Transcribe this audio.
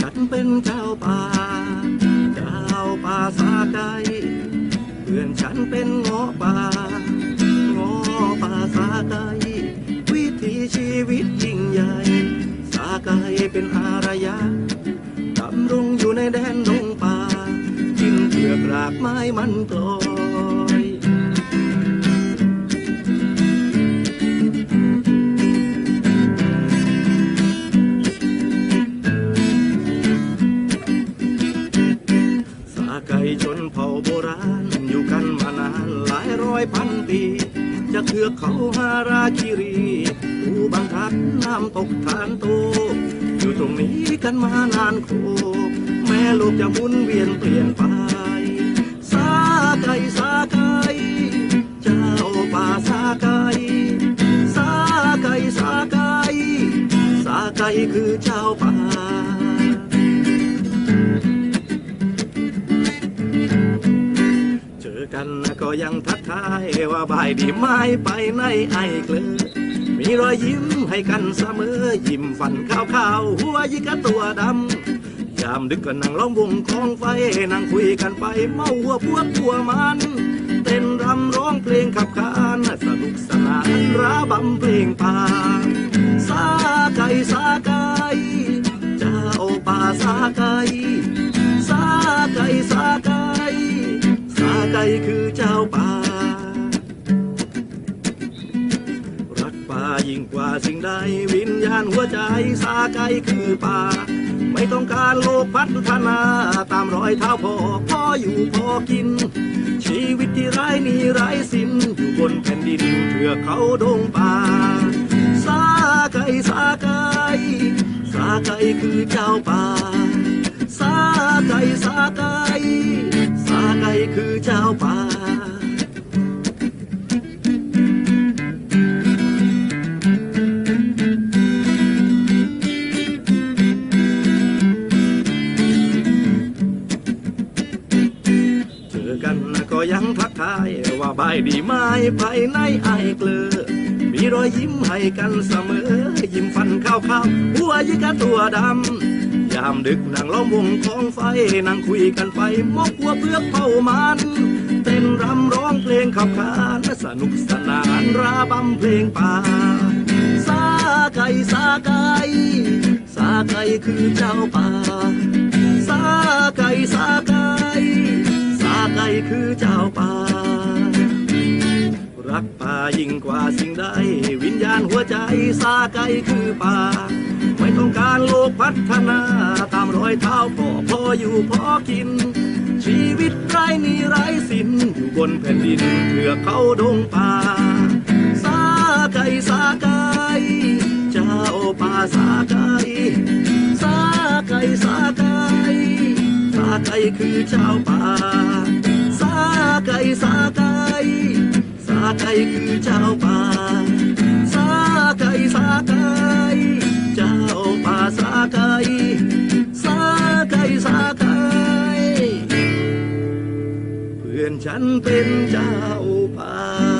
ฉันเป็นเจ้าป่าเจ้าป่าสาไกเพื่อนฉันเป็นงาะป่างาะป่าสาไกวิถีชีวิตยิ่งใหญ่ สาไกเป็นอารยะดำรงอยู่ในแดนดงป่ากินเผือกรากไม้มันกลอานหลายร้อยพันปี จะเทือกเขาฮาราคิรีภูบางทัดน้ำตกทานโต อยู่ตรงนี้กันมานานโค แม่โลกจะหมุนเวียนเปลี่ยนไป สาไก่สาไก่เจ้าป่าสาไก่สาไก่สาไก่สาไก่คือเจ้าป่า ก็ยังทักทายว่าบายดีไหมไปในไอ้เกลือมีรอยยิ้มให้กันเสมอ ยิ้มฟันขาวขาวหัวยิกกะตัวดำยามดึกก็นั่งล้อมวงคองไฟนั่งคุยกันไปเมาหัวพวกพัวมันเต้นรำร้องเพลงขับขานสนุกสนานราบำเพลงป่าสาไก่สาไก่เจ้าป่าสาไก่สาไก่สาไก่ สาไกคือเจ้าป่า รักป่ายิ่งกว่าสิ่งใด วิญญาณหัวใจสาไกคือป่า ไม่ต้องการโลกพัฒนา ตามรอยเท้าพ่อพ่ออยู่พอกิน ชีวิตที่ไร้หนี่ไร้สิ้นอยู่บนแผ่นดินเถือเขาดงป่า สาไกสาไกสาไกคือเจ้าป่า สาไกสาไกายว่าบายดีไหมภายในไอเกลือ มีรอยยิ้มให้กันเสมอ ยิ้มฟันข้าวข้าวๆหัวยิกะตัวดำ ยามดึกนั่งล้อมวงของไฟนั่งคุยกันไปมกหัวเพื่อเผามันเต้นรำร้องเพลงขับขานสนุกสนานราบำเพลงป่าสาไก่สาไก่สาไก่คือเจ้าป่า ยิ่งกว่าสิ่งใด วิญญาณหัวใจสาไก่คือป่า ไม่ต้องการโลกพัฒนา ตามรอยเท้าพ่อพออยู่พอกิน ชีวิตไร้นี่ไร้สิน อยู่บนแผ่นดินเถื่อเขาดงป่า สาไกสาไก่เจ้าป่าสาไกสาไกสาไกสาไกคือเจ้าป่า สาไกสาไก สาไก่คือเจ้าป่าสาไก่สาไก่เจ้าป่าสาไก่สาไก่สาไก่เพื่อนฉันเป็นเจ้าป่า